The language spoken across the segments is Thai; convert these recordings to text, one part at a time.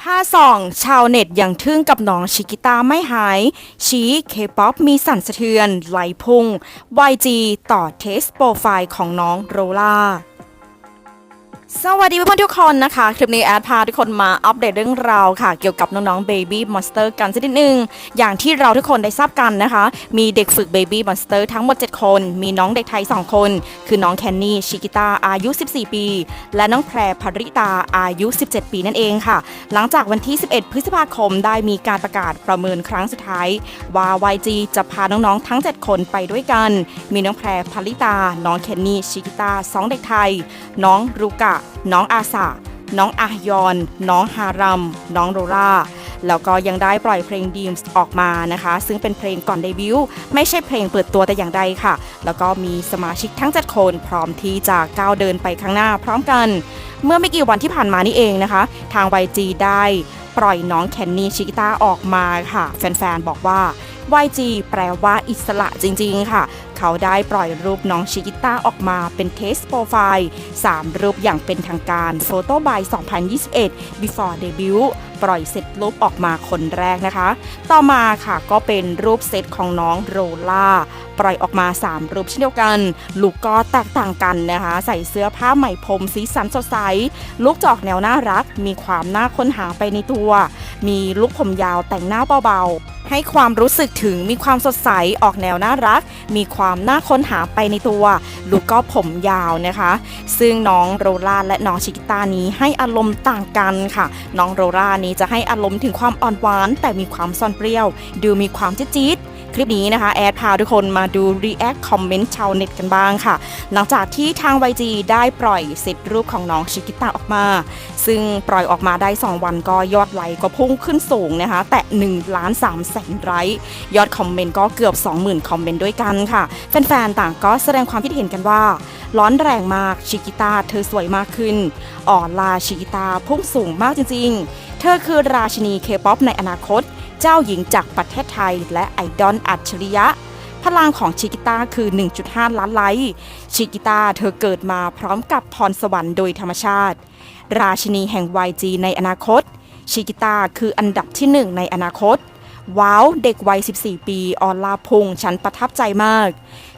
ผ้าส่อง ชาวเน็ตยังทึ่งกับน้องชิกิตาไม่หาย ชี้เคป๊อปมีสั่นสะเทือน ไหลพุ่ง YG ต่อเทสโปรไฟล์ของน้องโรล่า สวัสดีเพื่อนๆทุกคนนะคะ คลิปนี้แอดพาทุกคนมาอัปเดตเรื่องราวค่ะ เกี่ยวกับน้องๆ Baby Monster กันสักนิดนึง อย่างที่เราทุกคนได้ทราบกันนะคะ มีเด็กฝึก Baby Monster ทั้งหมด 7 คน มีน้องเด็กไทย 2 คน คือน้องแคนนี่ชิกิตาอายุ 14 ปี และน้องแพรภริตาอายุ 17 ปีนั่นเองค่ะ หลังจากวันที่ 11 พฤษภาคมได้มีการประกาศประเมินครั้งสุดท้าย ว่า YG จะพาน้องๆทั้ง 7 คนไปด้วยกัน มีน้องแพรภริตา น้องแคนนี่ชิกิตาสองเด็กไทย น้องรูกะ น้องอาสาน้องอายอน น้องฮารัม น้องโรล่า แล้วก็ยังได้ปล่อยเพลง Dreams ออกมานะคะ ซึ่งเป็นเพลงก่อนเดบิวต์ไม่ใช่เพลงเปิดตัวแต่อย่างใดค่ะ แล้วก็มีสมาชิกทั้ง 7 คนพร้อมที่จะก้าวเดินไปข้างหน้าพร้อมกัน เมื่อไม่กี่วันที่ผ่านมานี่เองนะคะ ทาง YG ได้ปล่อยน้องแคนนี่ชิกิต้าออกมาค่ะ แฟนๆ บอกว่า YG แปลว่าอิสระจริงๆค่ะ เขาได้ปล่อยรูปน้องชิกิต้าออกมาเป็นเทสโปรไฟล์ 3 รูปอย่างเป็นทางการโฟโต้บาย2021 before debut ปล่อยเสร็จรูปออกมาคนแรกนะคะ ต่อมาค่ะก็เป็นรูปเซตของน้องโรล่าปล่อยออกมา 3 รูปเช่นเดียวกัน ลุกก็แตกต่างกันนะคะ ใส่เสื้อผ้าไหมพรมสีสันสดใส ลุกจอกแนวน่ารัก มีความน่าค้นหาไปในตัว มีลุกผมยาวแต่งหน้าเบาๆ ให้ความรู้สึกถึงมีความสดใสออกแนวน่ารัก มีความน่าค้นหาไปในตัวลุกก็ผมยาวนะคะ ซึ่งน้องโรล่าและน้องชิกิต้านี้ให้อารมณ์ต่างกันค่ะ น้องโรล่านี้จะให้อารมณ์ถึงความอ่อนหวาน แต่มีความซ่อนเปรี้ยว ดูมีความจี๊ด คลิปนี้นะคะ แอดพาทุกคนมาดู React คอมเมนต์ชาวเน็ตกันบ้างค่ะ หลังจากที่ทาง YG ได้ปล่อยเซตรูปของน้องชิกิต้าออกมา ซึ่งปล่อยออกมาได้ 2 วันก็ยอดไลค์ก็พุ่งขึ้นสูงนะคะ แต่1ล้าน3แสนไลค์ยอดคอมเมนต์ก็เกือบ 20,000 คอมเมนต์ด้วยกันค่ะ แฟนๆ ต่างก็แสดงความคิดเห็นกันว่าร้อนแรงมากชิกิตาเธอสวยมากขึ้นอ่อนลาชิกิตาพุ่งสูงมากจริงๆ เธอคือราชินีเคป๊อปในอนาคต เจ้าหญิงจากประเทศไทย และไอดอลอัจฉริยะ พลังของชิกิต้าคือ 1.5 ล้านไลค์ชิกิต้าเธอเกิดมาพร้อมกับพรสวรรค์โดยธรรมชาติ ราชินีแห่ง YG ในอนาคต ชิกิต้าคืออันดับที่ 1 ในอนาคตว้าวเด็กวัย 14 ปี ออนลาพุง ฉันประทับใจมาก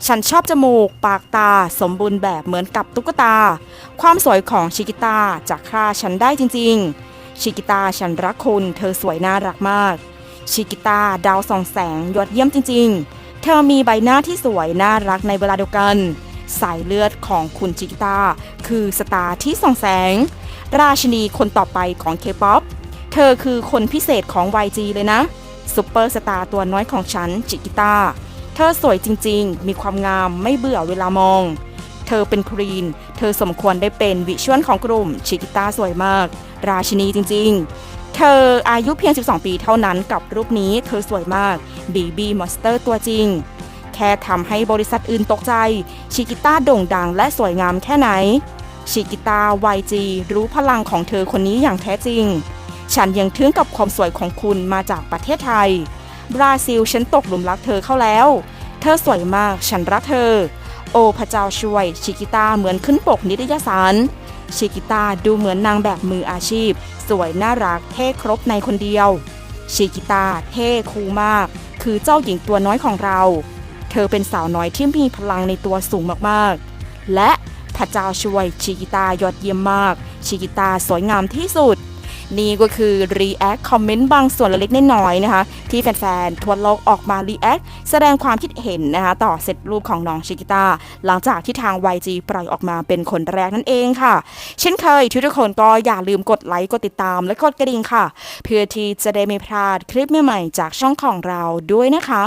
ฉันชอบจมูก ปากตา สมบูรณ์แบบเหมือนกับตุ๊กตา ความสวยของชิกิต้าจะฆ่าฉันได้จริง ๆ ชิกิต้าฉันรักคุณ เธอสวยน่ารักมาก ชิกิตาดาวส่องแสงยอดเยี่ยมจริง ๆ เธอมีใบหน้าที่สวยน่ารักในเวลาเดียวกัน สายเลือดของคุณชิกิตาคือสตาร์ที่ส่องแสง ราชินีคนต่อไปของเคป๊อปเธอคือคนพิเศษของ YG เลยนะซูเปอร์สตาร์ตัวน้อยของฉันชิกิตาเธอสวยจริง ๆ มีความงามไม่เบื่อเวลามอง เธอเป็นครีน เธอสมควรได้เป็นวิชวลของกลุ่ม ชิกิตาสวยมาก ราชินีจริง ๆ เธออายุเพียง 12 ปีเท่านั้นกับรูปนี้เธอสวยมากบีบีมอนสเตอร์ตัวจริง แค่ทำให้บริษัทอื่นตกใจ ชิกิต้าโด่งดังและสวยงามแค่ไหน ชิกิต้า YG รู้พลังของเธอคนนี้อย่างแท้จริง ฉันยังทึ่งกับความสวยของคุณมาจากประเทศไทย บราซิลฉันตกหลุมรักเธอเข้าแล้ว เธอสวยมากฉันรักเธอ โอพระเจ้าช่วย ชิกิต้าเหมือนขึ้นปกนิตยสาร ชิกิต้าดูเหมือนนางแบบมืออาชีพ สวยน่ารักเท่ครบในคนเดียว ชิกิต้าเท่คูลมาก คือเจ้าหญิงตัวน้อยของเรา เธอเป็นสาวน้อยที่มีพลังในตัวสูงมากๆ และพระเจ้าช่วยชิกิต้ายอดเยี่ยมมาก ชิกิต้าสวยงามที่สุด นี่ก็คือ React คอมเมนต์บางส่วนเล็กๆน้อยๆนะคะ ที่แฟนๆ ทั่วโลกออกมา React แสดงความคิดเห็นนะคะ ต่อเซตรูปของน้องชิกิต้าหลังจากที่ทาง YG ปล่อยออกมาเป็นคนแรกนั่นเองค่ะ เช่นเคยทุกคนก็อย่าลืมกดไลค์กดติดตามและกดกระดิ่งค่ะ เพื่อที่จะได้ไม่พลาดคลิปใหม่ๆจากช่องของเราด้วยนะคะ